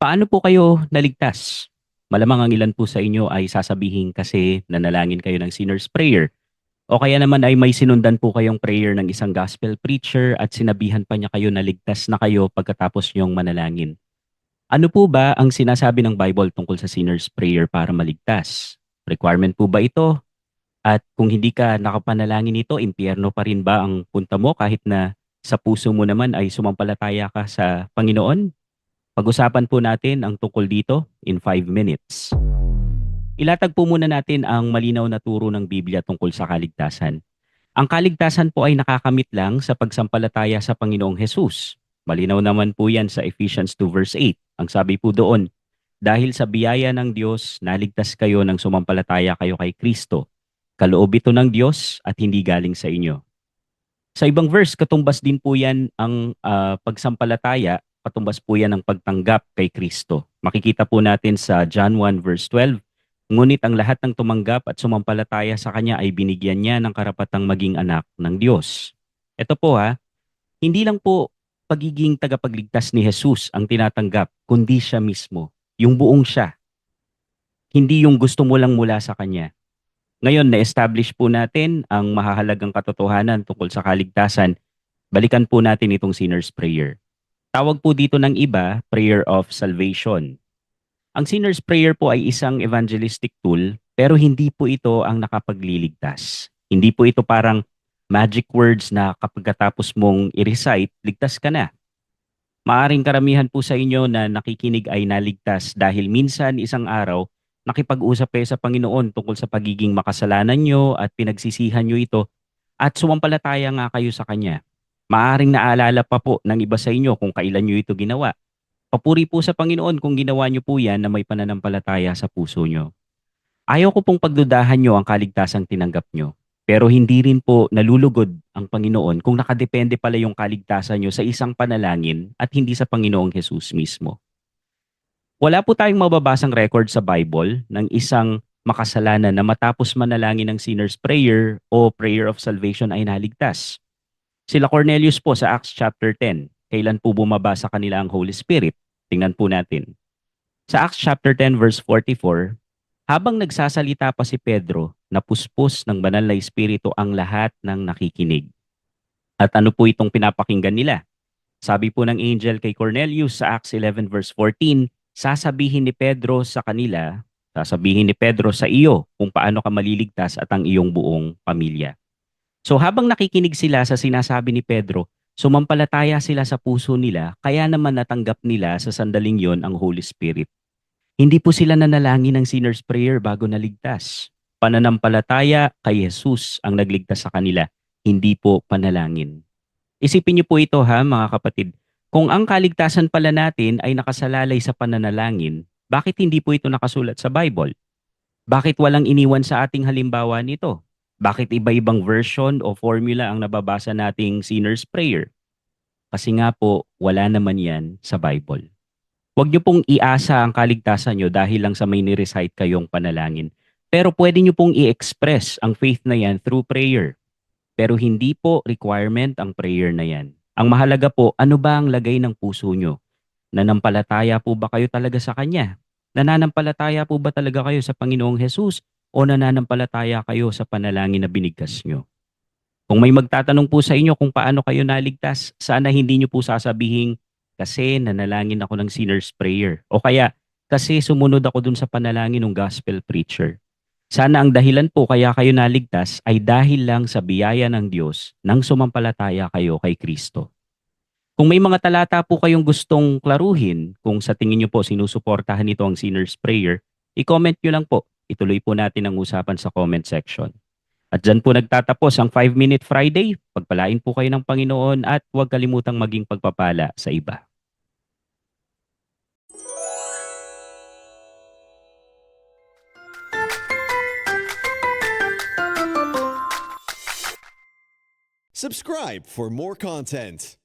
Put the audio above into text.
Paano po kayo naligtas? Malamang ang ilan po sa inyo ay sasabihin kasi nanalangin kayo ng sinner's prayer. O kaya naman ay may sinundan po kayong prayer ng isang gospel preacher at sinabihan pa niya kayo na ligtas na kayo pagkatapos niyong manalangin. Ano po ba ang sinasabi ng Bible tungkol sa sinner's prayer para maligtas? Requirement po ba ito? At kung hindi ka nakapanalangin ito, impyerno pa rin ba ang punta mo kahit na sa puso mo naman ay sumampalataya ka sa Panginoon? Pag-usapan po natin ang tungkol dito in 5 minutes. Ilatag po muna natin ang malinaw na turo ng Biblia tungkol sa kaligtasan. Ang kaligtasan po ay nakakamit lang sa pagsampalataya sa Panginoong Hesus. Malinaw naman po yan sa Ephesians 2 verse 8. Ang sabi po doon, dahil sa biyaya ng Diyos, naligtas kayo ng sumampalataya kayo kay Kristo. Kaloob ito ng Diyos at hindi galing sa inyo. Sa ibang verse, katumbas din po yan ang ah, pagsampalataya, katumbas po yan ang pagtanggap kay Kristo. Makikita po natin sa John 1 verse 12, Ngunit ang lahat ng tumanggap at sumampalataya sa Kanya ay binigyan niya ng karapatang maging anak ng Diyos. Ito po ha, hindi lang po pagiging tagapagligtas ni Jesus ang tinatanggap, kundi siya mismo, yung buong siya. Hindi yung gusto mo lang mula sa Kanya. Ngayon, na-establish po natin ang mahahalagang katotohanan tungkol sa kaligtasan. Balikan po natin itong sinner's prayer. Tawag po dito ng iba, prayer of salvation. Ang sinner's prayer po ay isang evangelistic tool pero hindi po ito ang nakapagliligtas. Hindi po ito parang magic words na kapag katapos mong i-recite, ligtas ka na. Maaring karamihan po sa inyo na nakikinig ay naligtas dahil minsan isang araw nakipag-usap kayo sa Panginoon tungkol sa pagiging makasalanan nyo at pinagsisihan nyo ito at sumampalataya nga kayo sa Kanya. Maaring naalala pa po ng iba sa inyo kung kailan nyo ito ginawa. Papuri po sa Panginoon kung ginawa nyo po yan na may pananampalataya sa puso nyo. Ayaw ko pong pagdudahan nyo ang kaligtasang tinanggap nyo. Pero hindi rin po nalulugod ang Panginoon kung nakadepende pala yung kaligtasan nyo sa isang panalangin at hindi sa Panginoong Jesus mismo. Wala po tayong mababasang record sa Bible ng isang makasalanan na matapos manalangin ng sinner's prayer o prayer of salvation ay naligtas. Sila Cornelius po sa Acts chapter 10. Kailan po bumaba sa kanila ang Holy Spirit? Tingnan po natin. Sa Acts chapter 10 verse 44, habang nagsasalita pa si Pedro, napuspos ng banal na espiritu ang lahat ng nakikinig. At ano po itong pinapakinggan nila? Sabi po ng angel kay Cornelius sa Acts 11 verse 14, sasabihin ni Pedro sa kanila, sasabihin ni Pedro sa iyo kung paano ka maliligtas at ang iyong buong pamilya. So habang nakikinig sila sa sinasabi ni Pedro, sumampalataya sila sa puso nila, kaya naman natanggap nila sa sandaling yon ang Holy Spirit. Hindi po sila nanalangin ng sinner's prayer bago naligtas. Pananampalataya kay Jesus ang nagligtas sa kanila, hindi po panalangin. Isipin niyo po ito ha mga kapatid. Kung ang kaligtasan pala natin ay nakasalalay sa pananalangin, bakit hindi po ito nakasulat sa Bible? Bakit walang iniwan sa ating halimbawa nito? Bakit iba-ibang version o formula ang nababasa nating sinner's prayer? Kasi nga po, wala naman yan sa Bible. Huwag niyo pong iasa ang kaligtasan niyo dahil lang sa may ni-recite kayong panalangin. Pero pwede niyo pong i-express ang faith na yan through prayer. Pero hindi po requirement ang prayer na yan. Ang mahalaga po, ano ba ang lagay ng puso niyo? Nanampalataya po ba kayo talaga sa Kanya? Nananampalataya po ba talaga kayo sa Panginoong Hesus? O nananampalataya kayo sa panalangin na binigkas niyo? Kung may magtatanong po sa inyo kung paano kayo naligtas, sana hindi niyo po sasabihin, kasi nanalangin ako ng sinner's prayer. O kaya, kasi sumunod ako dun sa panalangin ng gospel preacher. Sana ang dahilan po kaya kayo naligtas ay dahil lang sa biyaya ng Diyos nang sumampalataya kayo kay Kristo. Kung may mga talata po kayong gustong klaruhin, kung sa tingin niyo po sinusuportahan nito ang sinner's prayer, i-comment niyo lang po. Ituloy po natin ang usapan sa comment section. At dyan po nagtatapos ang 5 Minute Friday. Pagpalain po kayo ng Panginoon at huwag kalimutang maging pagpapala sa iba. Subscribe for more content.